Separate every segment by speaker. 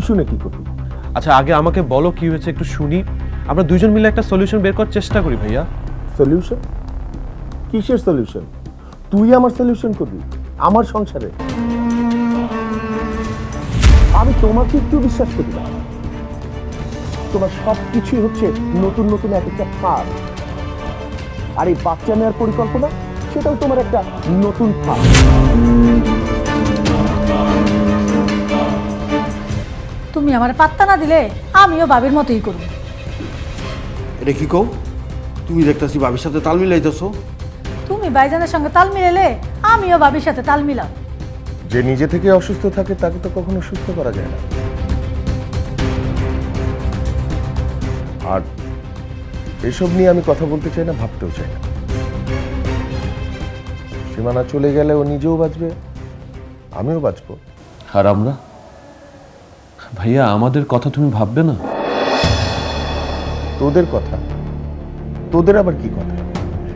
Speaker 1: তুই শুনে কি করবি?
Speaker 2: আচ্ছা আগে আমাকে বলো কি হয়েছে একটু শুনি। আমরা দুজন মিলে একটা সলিউশন বের করার চেষ্টা করি ভাইয়া।
Speaker 1: সলিউশন কিসের সলিউশন তুই আমার সলিউশন করবি আমার সংসারে? আমি তোমাকে একটু বিশ্বাস করি না। তোমার সব কিছুই হচ্ছে নতুন নতুন এক একটা ফাঁদ। আর এই বাচ্চা নেওয়ার পরিকল্পনা সেটাও তোমার একটা নতুন ফাঁদ।
Speaker 3: তুমি আমার পাত্তা না দিলে আমিও বাবির মতোই করব।
Speaker 4: এটা কি কও? তুমি দেখতেছি ভাবির সাথে তাল মিলাইতেছো।
Speaker 3: তুমি বাইজানের সঙ্গে তাল মিলালে আমিও বাবির সাথে তাল মিলাম।
Speaker 1: যে নিজে থেকে অসুস্থ থাকে তাকে তো কখনো সুস্থ করা যায় না। আর এসব নিয়ে আমি কথা বলতে চাই না ভাবতেও চাই না। সীমানা চলে গেলে ও নিজেও বাঁচবে আমিও বাঁচবো।
Speaker 2: আর আমরা? ভাইয়া আমাদের কথা তুমি ভাববে না?
Speaker 1: তোদের কথা? তোদের আবার কি কথা?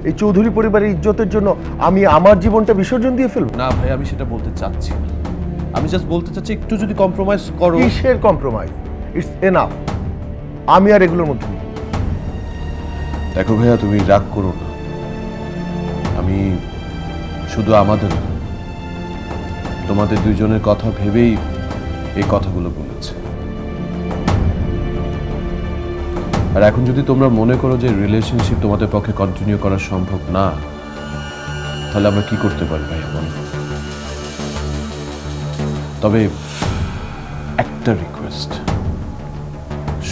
Speaker 1: এই চৌধুরী পরিবারের ইজ্জতের জন্য আমি আমার জীবনটা বিসর্জন দিয়ে ফেলব?
Speaker 2: না ভাই আমি সেটা বলতে চাচ্ছি না। আমি জাস্ট বলতে চাচ্ছি একটু যদি কম্প্রোমাইজ করো।
Speaker 1: কিসের কম্প্রোমাইজ ইটস এনাফ আমি আর এগুলোর মধ্যে
Speaker 2: দেখো ভাইয়া তুমি রাগ করো না। আমি শুধু আমাদের তোমাদের দুইজনের কথা ভেবেই এই কথাগুলো বলেছি আর এখন যদি তোমরা মনে করো যে রিলেশনশিপ তোমাদের পক্ষে কন্টিনিউ করা সম্ভব না, তাহলে আমরা কি করতে পারি ভাইয়া বলো? তবে একটা রিকোয়েস্ট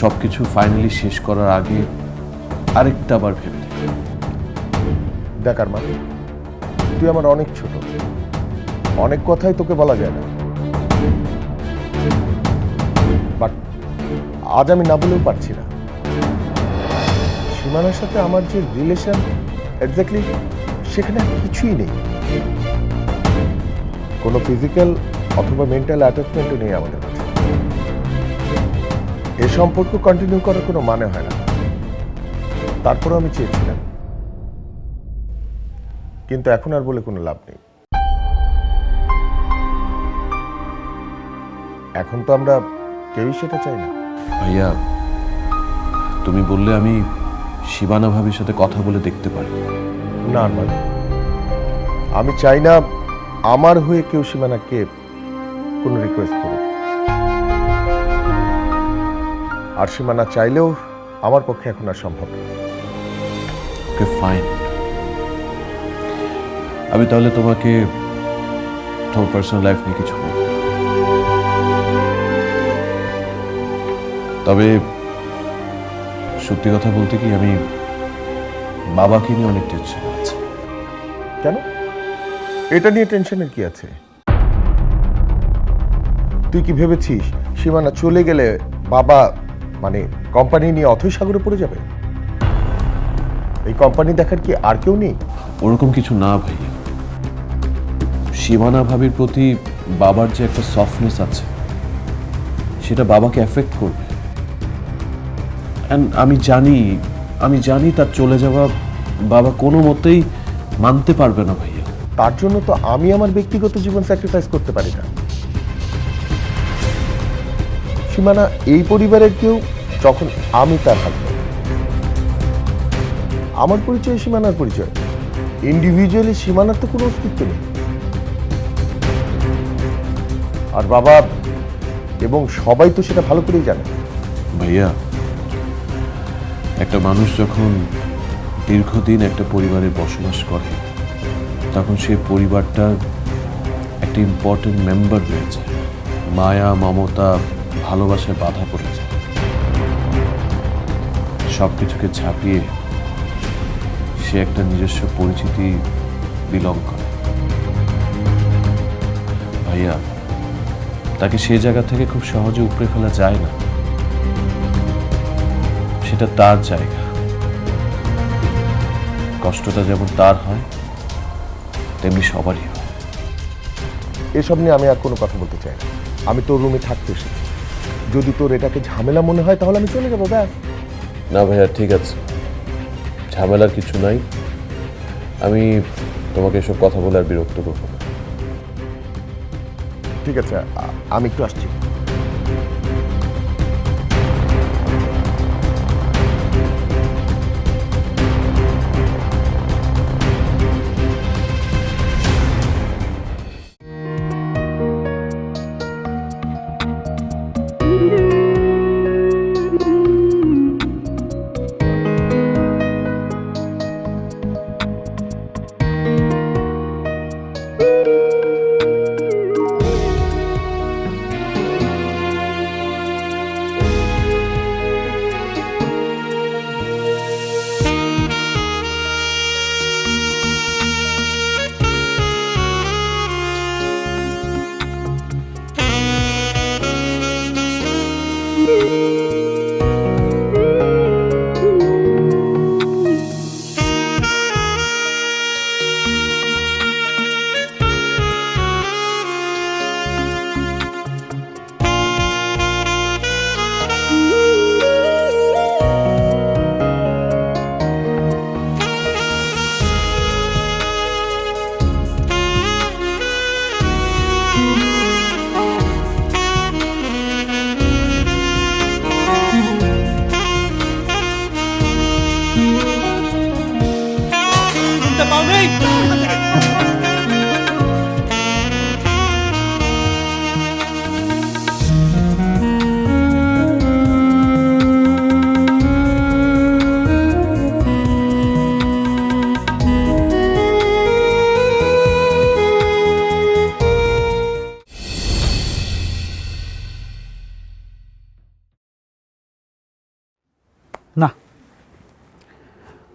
Speaker 2: সব কিছু ফাইনালি শেষ করার আগে আরেকটা আবার ভেবে দেখো।
Speaker 1: আর মানে তুই আমার অনেক ছোট। অনেক কথাই তোকে বলা যায় না। বাট আজ আমি না বলেও পারছি না। সীমানার সাথে আমার যে রিলেশন এক্স্যাক্টলি সেখানে কিছুই নেই। কোনো ফিজিক্যাল অথবা মেন্টাল অ্যাটাচমেন্টও নেই আমাদের কাছে। এ সম্পর্ক কন্টিনিউ করার কোনো মানে হয় না। তারপরেও আমি চেয়েছিলাম। কিন্তু এখন আর বলে কোনো লাভ নেই। এখন তো আমরা কেউই সেটা চাই না।
Speaker 2: ভাইয়া, তুমি বললে আমি শিবানা ভাবির সাথে কথা বলে দেখতে পারি।
Speaker 1: না মানে আমি চাই না আমার হয়ে কেউ সীমানাকে কোনো রিকোয়েস্ট করুক। আর সীমানা চাইলেও আমার পক্ষে এখন আর সম্ভব না।
Speaker 2: ওকে ফাইন আমি তাহলে তোমাকে তোমার পার্সোনাল লাইফ নিয়ে কিছু বলব। তবে সত্যি কথা বলতে কি আমি বাবাকে নিয়ে অনেক টেনশন আছে।
Speaker 1: কেন? এটা নিয়ে টেনশনের কি আছে? তুই কি ভেবেছিস সীমানা চলে গেলে বাবা মানে কোম্পানি নিয়ে অথৈ সাগরে পড়ে যাবে? এই কোম্পানি দেখার কি আর কেউ নেই?
Speaker 2: ওরকম কিছু না ভাই। সীমানা ভাবির প্রতি বাবার যে একটা সফটনেস আছে সেটা বাবাকে এফেক্ট করবে। And আমি জানি আমি জানি তার চলে যাওয়া বাবা কোনো মতেই মানতে পারবে না ভাইয়া।
Speaker 1: তার জন্য তো আমি আমার ব্যক্তিগত জীবন স্যাক্রিফাইস করতে পারি না। সীমানা এই পরিবারের কেউ যখন আমি তার হাজব্যান্ড আমার পরিচয় সীমানার পরিচয়। ইন্ডিভিজুয়ালি সীমানার তো কোনো অস্তিত্ব নেই। আর বাবা এবং সবাই তো সেটা ভালো করেই জানে।
Speaker 2: ভাইয়া একটা মানুষ যখন দীর্ঘদিন একটা পরিবারে বসবাস করে, তখন সেই পরিবারটার একটা ইম্পর্টেন্ট মেম্বার রয়েছে মায়া, মমতা, ভালোবাসায় বাধা পড়ে যায়। সব কিছুকে ছাপিয়ে সে একটা নিজস্ব পরিচিতি বিলং করে। ভাইয়া, তাকে সেই জায়গা থেকে খুব সহজে উপড়ে ফেলা যায় না। সেটা তার জায়গা। কষ্টটা যেমন তার হয় তেমনি সবারই হয়।
Speaker 1: এসব নিয়ে আমি আর কোনো কথা বলতে চাই না। আমি তোর রুমে থাকতে এসেছি। যদি তোর এটাকে ঝামেলা মনে হয় তাহলে আমি চলে যাব ব্যাস।
Speaker 2: না ভাইয়া ঠিক আছে। ঝামেলার কিছু নাই। আমি তোমাকে এসব কথা বলে আর বিরক্ত করব না।
Speaker 1: ঠিক আছে আমি একটু আসছি।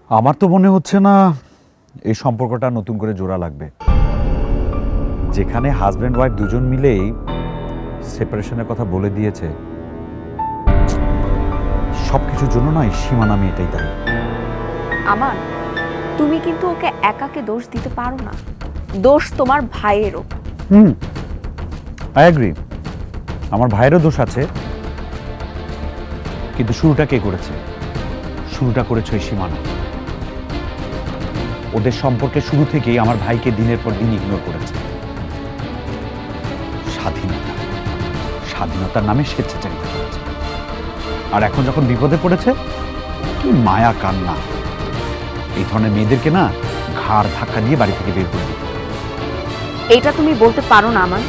Speaker 5: আমার তো মনে হচ্ছে না এই সম্পর্কটা নতুন করে জোড়া লাগবে। যেখানে হাজব্যান্ড ওয়াইফ দুজন মিলেই সেপারেশনের কথা বলে দিয়েছে সব কিছুর জন্য নয় এই সীমানা মেয়েটাই দায়ী।
Speaker 6: আমার তুমি কিন্তু ওকে একাকে দোষ দিতে পারো না। দোষ তোমার ভাইয়েরও।
Speaker 5: হুম আই অ্যাগ্রি আমার ভাইয়েরও দোষ আছে কিন্তু শুরুটা কে করেছে? শুরুটা করেছে ওই সীমানা। ওদের সম্পর্কে শুরু থেকেই আমার ভাইকে দিনের পর দিন ইগনোর করেছে। স্বাধীনতা। স্বাধীনতার নামে স্বেচ্ছাচারিতা করেছে। আর এখন যখন বিপদে পড়েছে, কি মায়া কান্না। এই ধরনের মেয়েদেরকে না ঘাড় ধাক্কা দিয়ে বাড়ি থেকে বের করে।
Speaker 6: এইটা তুমি বলতে পারো না আমার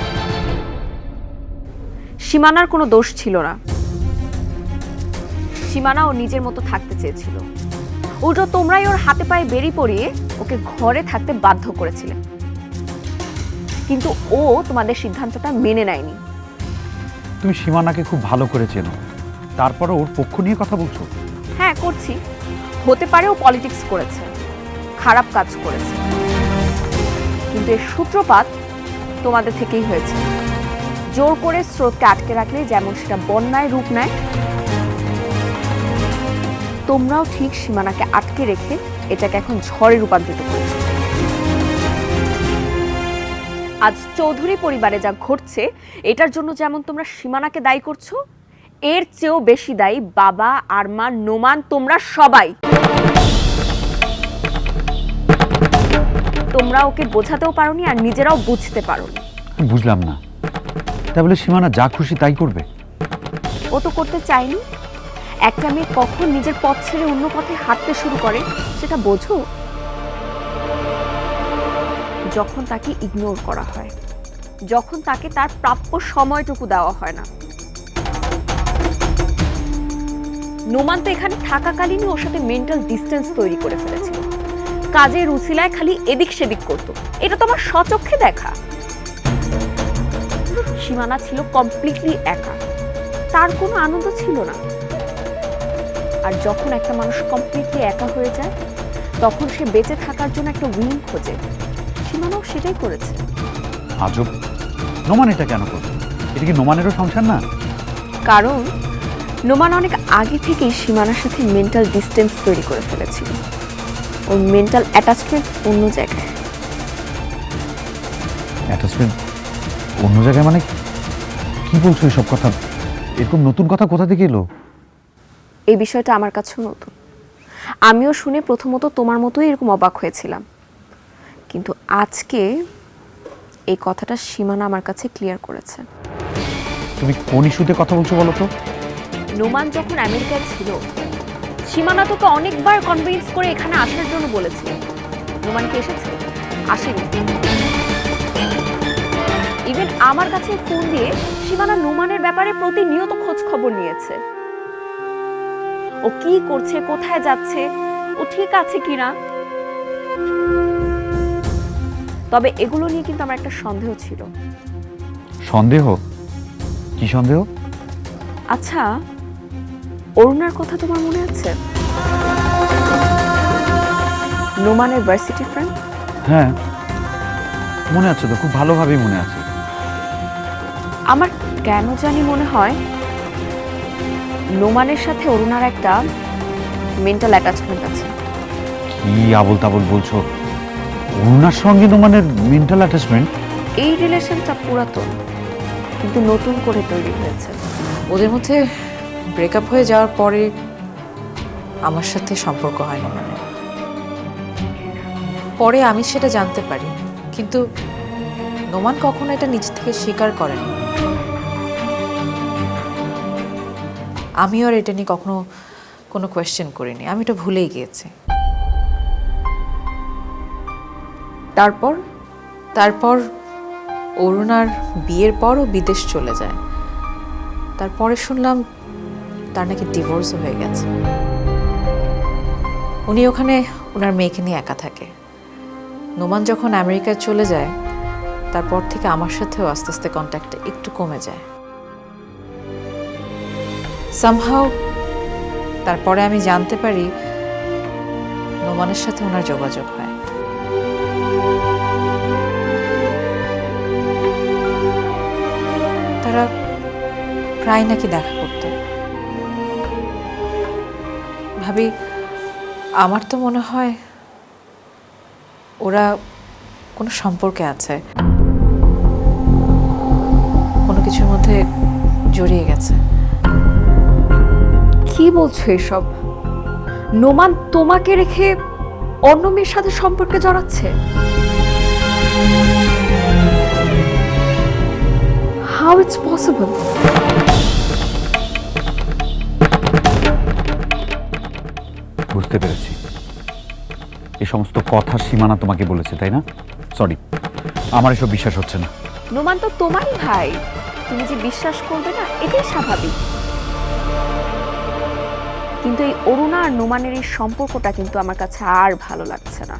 Speaker 6: সীমানার কোনো দোষ ছিল না। সীমানা ও নিজের মতো থাকতে চেয়েছিল। উল্টো তোমরাই ওর হাতে পায়ে বেরি পড়িয়ে ওকে ঘরে থাকতে বাধ্য করেছিলে। কিন্তু ও তোমাদের সিদ্ধান্তটা মেনে নেয়নি।
Speaker 5: তুমি সীমানাকে খুব ভালো করে চেনো। তারপরে ওর পক্ষ নিয়ে কথা বলছো?
Speaker 6: হ্যাঁ করছি। হতে পারে ও পলিটিক্স করেছে খারাপ কাজ করেছে। কিন্তু এর সূত্রপাত তোমাদের থেকেই হয়েছে। জোর করে স্রোতকে আটকে রাখলে যেমন সেটা বন্যায় রূপ নেয় তোমরাও ঠিক সীমানাকে আটকে রেখে এটাকে এখন ঝড়ে রূপান্তরিত করেছ। আজ চৌধুরী পরিবারে যা ঘটছে এটার জন্য যেমন তোমরা সীমানাকে দায়ী করছ এর চেয়েও বেশি দায়ী বাবা আরমান নোমান তোমরা সবাই। তোমরা ওকে বোঝাতেও পারোনি আর নিজেরাও বুঝতে পারোনি।
Speaker 5: বুঝলাম না। তা বলে সীমানা যা খুশি তাই করবে।
Speaker 6: ও তো করতে চায়নি। একটা মেয়ে কখন নিজের পথ ছেড়ে অন্য পথে হাঁটতে শুরু করে, সেটা বোঝো? যখন তাকে ইগনোর করা হয়, যখন তাকে তার প্রাপ্য সময়টুকু দেওয়া হয় না। নোমান তো এখানে থাকাকালীনই ওর সাথে মেন্টাল ডিস্টেন্স তৈরি করে ফেলেছিল। কাজের রুচিলায় খালি এদিক সেদিক করতো। এটা তো আমার স্বচক্ষে দেখা। সীমানা ছিল কমপ্লিটলি একা। তার কোনো আনন্দ ছিল না। আর যখন একটা মানুষ কমপ্লিটলি একা হয়ে যায় তখন সে বেঁচে থাকার জন্য একটা উইং খোঁজে। সীমানাও সেটাই করেছে।
Speaker 5: আজব। নোমান এটা কেন করবে এটা কি নোমানেরও সংসার না?
Speaker 6: কারণ নোমান অনেক আগে থেকেই সীমানার সাথে মেন্টাল ডিস্টেন্স তৈরি করে ফেলেছিল। ওর মেন্টাল অ্যাটাচমেন্ট অন্য জায়গায়।
Speaker 5: অ্যাটাচমেন্ট অন্য জায়গায় মানে কি বলছো এসব কথা? এরকম নতুন কথা কোথা থেকে এলো?
Speaker 6: এই বিষয়টা আমার কাছেও নতুন। আমিও শুনে প্রথমত তোমার মতোই এরকম অবাক হয়েছিলাম। কিন্তু আজকে এই কথাটা সীমানা আমার কাছে ক্লিয়ার করেছে।
Speaker 5: তুমি কোন ইস্যুতে কথা বলছো বলো তো?
Speaker 6: নোমান যখন আমেরিকায় ছিল সীমানা তোকে অনেকবার কনভিন্স করে এখানে আসার জন্য বলেছিল। নোমান কি এসেছে? আসেনি। ইভেন আমার কাছে ফোন দিয়ে সীমানা নোমানের ব্যাপারে প্রতিনিয়ত খোঁজ খবর নিয়েছে। ও কি করছে কোথায় যাচ্ছে ও ঠিক আছে কিনা? তবে এগুলো নিয়ে কিন্তু আমার একটা সন্দেহ ছিল।
Speaker 5: সন্দেহ? কি সন্দেহ?
Speaker 6: আচ্ছা অরুণার কথা তোমার মনে আছে? নোমানের ভার্সিটি ফ্রেন্ড
Speaker 5: হ্যাঁ মনে আছে তো খুব ভালোভাবেই মনে আছে।
Speaker 6: আমার কেন জানি মনে হয় নোমানের সাথে অরুণার একটা মেন্টাল অ্যাটাচমেন্ট আছে।
Speaker 5: কি আবল তাবল বলছো? অরুণার সঙ্গে নোমানের মেন্টাল অ্যাটাচমেন্ট
Speaker 6: এই রিলেশনটা পুরাতন কিন্তু নতুন করে তৈরি হয়েছে।
Speaker 7: ওদের মধ্যে ব্রেকআপ হয়ে যাওয়ার পরে আমার সাথে সম্পর্ক হয়নি মানে। পরে আমি সেটা জানতে পারি কিন্তু নোমান কখনো এটা নিজ থেকে স্বীকার করেনি। আমিও আর এটা নিয়ে কখনো কোনো কোয়েশ্চেন করিনি। আমি এটা ভুলেই গিয়েছি।
Speaker 6: তারপর
Speaker 7: তারপর অরুণার বিয়ের পরও বিদেশ চলে যায়। তারপরে শুনলাম তার নাকি ডিভোর্স হয়ে গেছে। উনি ওখানে ওনার মেয়েকে নিয়ে একা থাকে। নোমান যখন আমেরিকায় চলে যায়, তারপর থেকে আমার সাথেও আস্তে আস্তে কন্ট্যাক্টটা একটু কমে যায়। সামহাও তারপরে আমি জানতে পারি নোমানের সাথে ওনার যোগাযোগ হয়। তারা প্রায় নাকি দেখা করত। ভাবি, আমার তো মনে হয় ওরা কোনো সম্পর্কে আছে। কোনো কিছুর মধ্যে জড়িয়ে গেছে।
Speaker 6: কি বলছো এসব? নোমান তোমাকে রেখে অন্য মেয়ের সাথে সম্পর্কে জড়াচ্ছে? হাউ ইটস পসিবল
Speaker 5: বুঝতে পেরেছি। এ সমস্ত কথার সীমানা তোমাকে বলেছে তাই না? সরি আমার এসব বিশ্বাস হচ্ছে না।
Speaker 6: নোমান তো তোমারই ভাই। তুমি যে বিশ্বাস করবে না এটাই স্বাভাবিক। কিন্তু এই অরুণা আর নোমানের এই সম্পর্কটা কিন্তু আমার কাছে আর ভালো লাগছে না।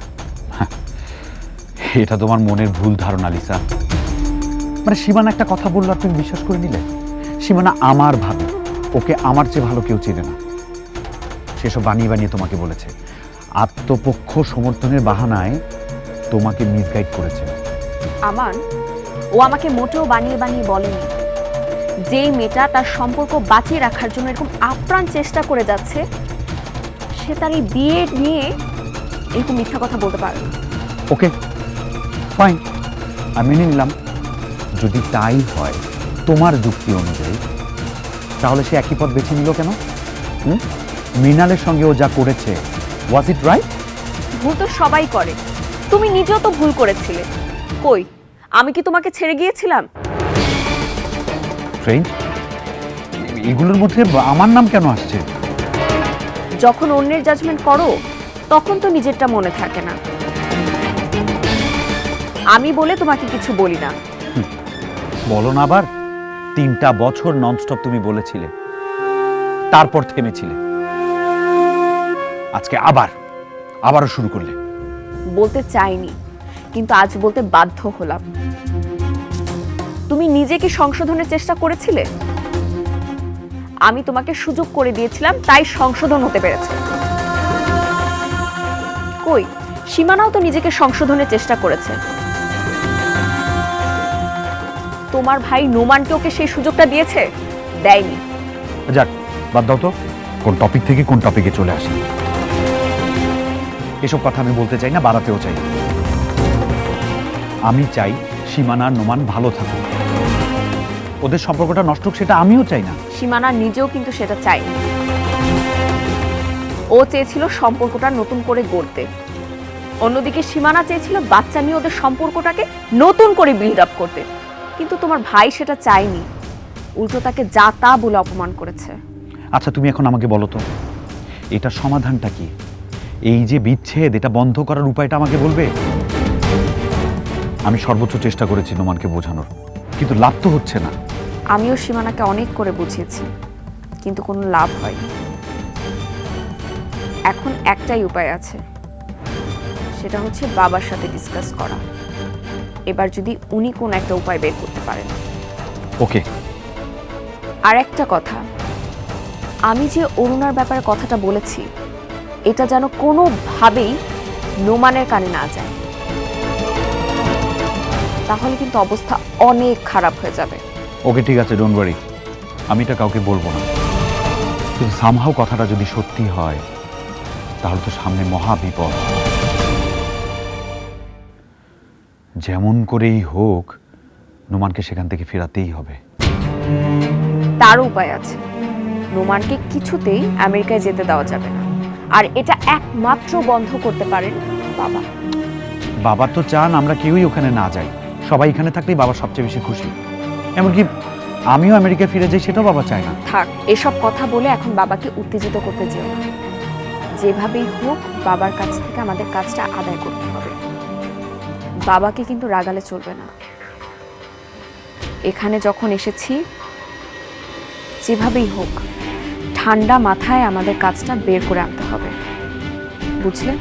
Speaker 5: এটা তোমার মনের ভুল ধারণা লিসা। মানে সীমানা একটা কথা বলল আর তুমি বিশ্বাস করে নিলে? সীমানা আমার ভাবে। ওকে আমার চেয়ে ভালো কেউ চেনে না। সেসব বানিয়ে বানিয়ে তোমাকে বলেছে। আত্মপক্ষ সমর্থনের বাহানায় তোমাকে মিসগাইড করেছে।
Speaker 6: আমার? ও আমাকে মোটেও বানিয়ে বানিয়ে বলেনি। যেই মেয়েটা তার সম্পর্ক বাঁচিয়ে রাখার জন্য এরকম আপ্রাণ চেষ্টা করে যাচ্ছে সে তার এই বিয়ে নিয়ে এরকম মিথ্যা কথা বলতে পারে
Speaker 5: ওকে ফাইন আমি মেনে নিলাম। যদি তাই হয় তোমার যুক্তি অনুযায়ী তাহলে সে একই পথ বেছে নিল কেন? হুম? মৃণালের সঙ্গে ও যা করেছে ওয়াজ ইট রাইট
Speaker 6: ভুল তো সবাই করে। তুমি নিজেও তো ভুল করেছিলে। কই আমি কি তোমাকে ছেড়ে গিয়েছিলাম?
Speaker 5: ট্রেন এগুলোর মধ্যে আমার নাম কেন আসছে?
Speaker 6: যখন অন্যের জাজমেন্ট করো তখন তো নিজেরটা মনে থাকে না। আমি বলে তোমাকে কিছু বলি না।
Speaker 5: বলো না আবার। তিনটা বছর ননস্টপ তুমি বলেছিলে। তারপর থেমেছিলে। আজকে আবার আবারও শুরু করলে।
Speaker 6: বলতে চাইনি কিন্তু আজ বলতে বাধ্য হলাম। তুমি নিজে কি সংশোধনের চেষ্টা করেছিলে? আমি তোমাকে সুযোগ করে দিয়েছিলাম, তাই সংশোধন হতে পেরেছে। কই, সীমানাও তো নিজেকে সংশোধনের চেষ্টা করেছে। তোমার ভাই নোমানকে ওকে সেই সুযোগটা দিয়েছে? দেয়নি।
Speaker 5: যাক, বাদ দাও তো। কোন টপিক থেকে কোন টপিকে চলে আসে। এসব কথা আমি বলতে চাই না, বাড়াতেও চাই আমি চাই সীমানা আর নোমান ভালো থাকুক। ওদের সম্পর্কটা নষ্ট হোক সেটা আমিও চাই না।
Speaker 6: সীমানা নিজেও কিন্তু সেটা চায়নি ও চেয়েছিল সম্পর্কটা নতুন করে গড়তে। অন্যদিকে সীমানা চেয়েছিল বাচ্চা নিয়ে ওদের সম্পর্কটাকে নতুন করে বিল্ড আপ করতে। কিন্তু তোমার ভাই সেটা চায়নি। উল্টো তাকে যা তা বলে অপমান করেছে।
Speaker 5: আচ্ছা তুমি এখন আমাকে বলো তো এটা সমাধানটা কি? এই যে বিচ্ছেদ এটা বন্ধ করার উপায়টা আমাকে বলবে? আমি সর্বোচ্চ চেষ্টা করেছি নোমানকে বোঝানোর। কিন্তু লাভ তো হচ্ছে না।
Speaker 6: আমিও সীমানাকে অনেক করে বুঝিয়েছি কিন্তু কোনো লাভ হয়নি। এখন একটাই উপায় আছে সেটা হচ্ছে বাবার সাথে ডিসকাস করা। এবার যদি উনি কোন একটা উপায় বের করতে পারেন।
Speaker 5: ওকে।
Speaker 6: আর একটা কথা আমি যে অরুণার ব্যাপারে কথাটা বলেছি এটা যেন কোনোভাবেই নোমানের কানে না যায়। তাহলে কিন্তু অবস্থা অনেক খারাপ হয়ে যাবে।
Speaker 5: ওকে ঠিক আছে ডোন্ট ওয়ারি আমি এটা কাউকে বলব না। কিন্তু সামহাও কথাটা যদি সত্যি হয় তাহলে তো সামনে মহা বিপদ। যেমন করেই হোক নোমানকে সেখান থেকে ফেরাতেই হবে।
Speaker 6: তার উপায় আছে। নোমানকে কিছুতেই আমেরিকায় যেতে দেওয়া যাবে না। আর এটা একমাত্র বন্ধ করতে পারেন বাবা।
Speaker 5: বাবা তো চান আমরা কেউই ওখানে না যাই। সবাই এখানে থাকলেই বাবা সবচেয়ে বেশি খুশি। এমনকি আমিও আমেরিকায় ফিরে যাই সেটাও বাবা চায় না।
Speaker 6: থাক এসব কথা বলে এখন বাবাকে উত্তেজিত করতে যেও না। যেভাবেই হোক বাবার কাছ থেকে আমাদের কাজটা আদায় করতে হবে। বাবাকে কিন্তু রাগালে চলবে না। এখানে যখন এসেছি যেভাবেই হোক ঠান্ডা মাথায় আমাদের কাজটা বের করে আনতে হবে। বুঝলে?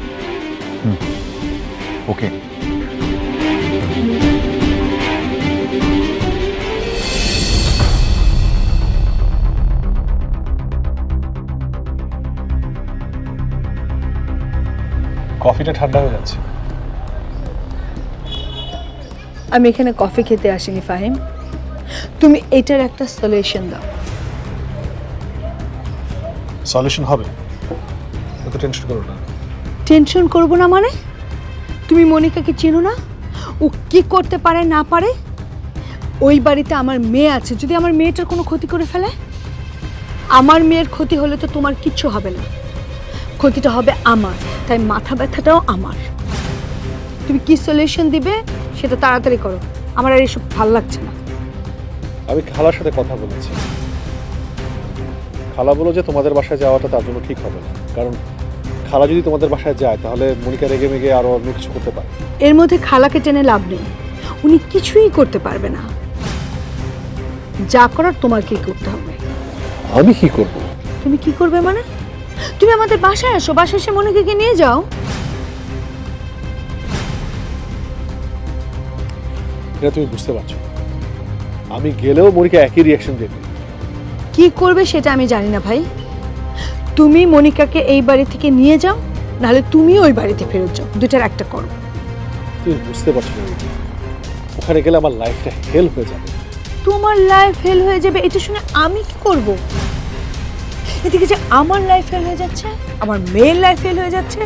Speaker 5: ওকে।
Speaker 8: কফিটা ঠান্ডা হয়ে যাচ্ছে।
Speaker 3: আমি এখানে কফি খেতে আসিনি ফাহিম। তুমি এটার একটা সলিউশন দাও।
Speaker 8: সলিউশন হবে। এত টেনশন করো না।
Speaker 3: টেনশন করব না মানে? তুমি মনিকাকে চিনো না? ও কি করতে পারে না পারে? ওই বাড়িতে আমার মেয়ে আছে। যদি আমার মেয়েটার কোনো ক্ষতি করে ফেলে আমার মেয়ের ক্ষতি হলে তো তোমার কিচ্ছু হবে না। ক্ষতিটা হবে আমার তাই মাথা ব্যথাটাও আমার। তুমি কি সলিউশন দিবে সেটা তাড়াতাড়ি করো আমার আর এসব ভালো লাগছে না।
Speaker 8: আমি খালার সাথে কথা বলেছি। খালা বলো যে তোমাদের বাসায় যাওয়াটা তার জন্য ঠিক হবে না কারণ খালা যদি তোমাদের বাসায় যায় তাহলে মনিকা রেগে মেগে আরও অন্য কিছু করতে পারে।
Speaker 3: এর মধ্যে খালাকে টেনে লাভ নেই। উনি কিছুই করতে পারবে না। যা করার তোমাকেই করতে হবে?
Speaker 8: আমি কি করব?
Speaker 3: তুমি কি করবে মানে? তুমি আমাদের বাসায় আসো বাসায় এসে মনিকাকে নিয়ে যাও।
Speaker 8: এটা তুমি বুঝতে পারছ। আমি গেলেও মনিকা একই রিয়াকশন দেবে
Speaker 3: কি করবে সেটা আমি জানি না ভাই। তুমি মনিকাকে এই বাড়ি থেকে নিয়ে যাও নাহলে তুমি ওই বাড়িতে ফেরত যাও। দুটার একটা করো।
Speaker 8: তুমি বুঝতে পারছ না ওখানে গেলে আমার লাইফটা হেল হয়ে যাবে।
Speaker 3: তোমার লাইফ ফেল হয়ে যাবে এটা শুনে আমি কি করব? এদিকে যে আমার লাইফ ফেল হয়ে যাচ্ছে আমার মেয়ের লাইফ ফেল হয়ে যাচ্ছে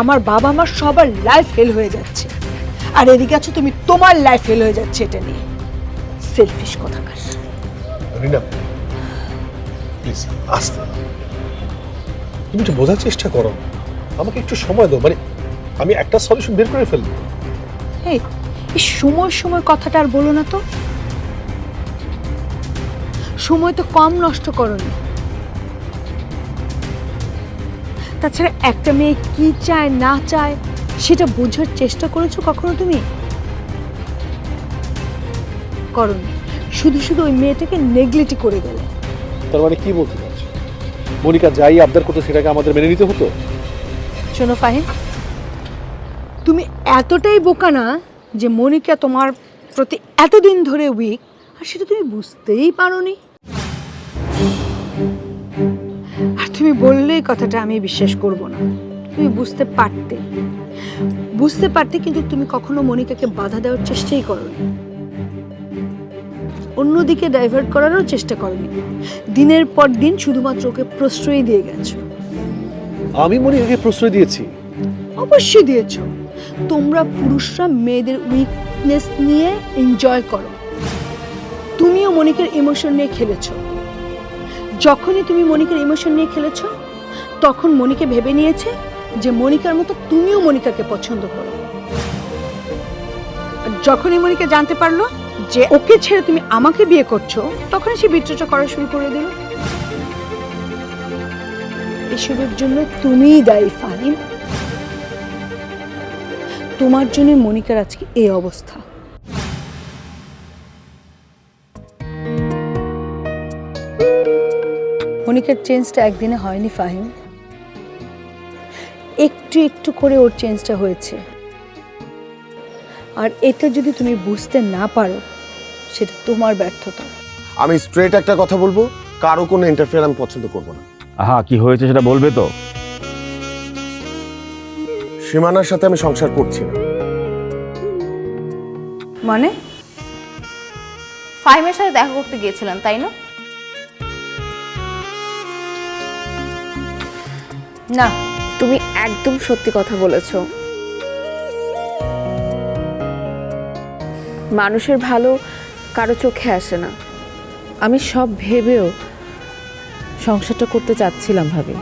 Speaker 3: আমার বাবা মার সবার লাইফ ফেল হয়ে যাচ্ছে। আর এদিকে আছো তুমি তোমার লাইফ ফেল হয়ে যাচ্ছে এটা নিয়ে। সেলফিশ কথাকার।
Speaker 8: রিনা প্লিজ আস্তে। তুমি একটু বোঝার চেষ্টা করো। আমাকে একটু সময় দাও মানে আমি একটা সলিউশন বের করে ফেলব।
Speaker 3: এই এই সময় সময় কথাটা আর বলো না তো। সময় তো কম নষ্ট করনি। তাছাড়া একটা মেয়ে কি চায় না চায় সেটা বোঝার চেষ্টা করেছ কখনো তুমি? করনি শুধু শুধু ওই মেয়েটাকে নেগলেক্ট করে গেলে।
Speaker 8: তার মানে কি বলতে চাচ্ছ? মনিকা যাই আবদার করতো সেটাকে আমাদের মেনে নিতে হতো?
Speaker 3: শোনো ফাহিম তুমি এতটাই বোকা না যে মনিকা তোমার প্রতি এতদিন ধরে উইক আর সেটা তুমি বুঝতেই পারোনি। আর তুমি বললেই কথাটা আমি বিশ্বাস করব না। তুমি বুঝতে পারতে। বুঝতে পারতে কিন্তু তুমি কখনো মনিকাকে বাধা দেওয়ার চেষ্টাই করোনি। অন্যদিকে ডাইভার্ট করারও চেষ্টা করনি। দিনের পর দিন শুধুমাত্র ওকে প্রশ্রয় দিয়ে গেছো।
Speaker 8: আমি মনিকাকে প্রশ্রয় দিয়েছি।
Speaker 3: অবশ্যই দিয়েছ। তোমরা পুরুষরা মেয়েদের উইকনেস নিয়ে এনজয় করো। তুমিও মনিকের ইমোশন নিয়ে খেলেছ। যখনই তুমি মনিকের ইমোশন নিয়ে খেলেছ, তখন মনিকে ভেবে নিয়েছে যে মনিকার মতো তুমিও মনিকাকে পছন্দ করো। যখনই মনিকা জানতে পারল যে ওকে ছেড়ে তুমি আমাকে বিয়ে করছ, তখনই সে বিচ্যুটা করা শুরু করে দিল। এসবের জন্য তুমিই দায়ী, ফাহিম। তোমার জন্য মনিকার আজকে এই অবস্থা। মনিকার চেঞ্জটা একদিনে হয়নি ফাহিম। একটু একটু করে ওর চেঞ্জটা হয়েছে। আর এটা যদি তুমি বুঝতে না পারো সেটা তোমার ব্যর্থতা।
Speaker 1: আমি স্ট্রেট একটা কথা বলব কারও কোনো ইন্টারফেয়ার আমি পছন্দ করব না।
Speaker 9: আহা কি হয়েছে সেটা বলবে তো?
Speaker 1: সীমানার সাথে আমি সংসার করছি না।
Speaker 3: মানে?
Speaker 6: ফাহিমের সাথে দেখা করতে গিয়েছিলেন তাই না?
Speaker 3: না,
Speaker 6: তুমি একদম সত্যি কথা বলেছ। মানুষের ভালো কারও চোখে আসে না।
Speaker 7: আমি সব ভেবেও সংসারটা করতে চাচ্ছিলাম ভাবি।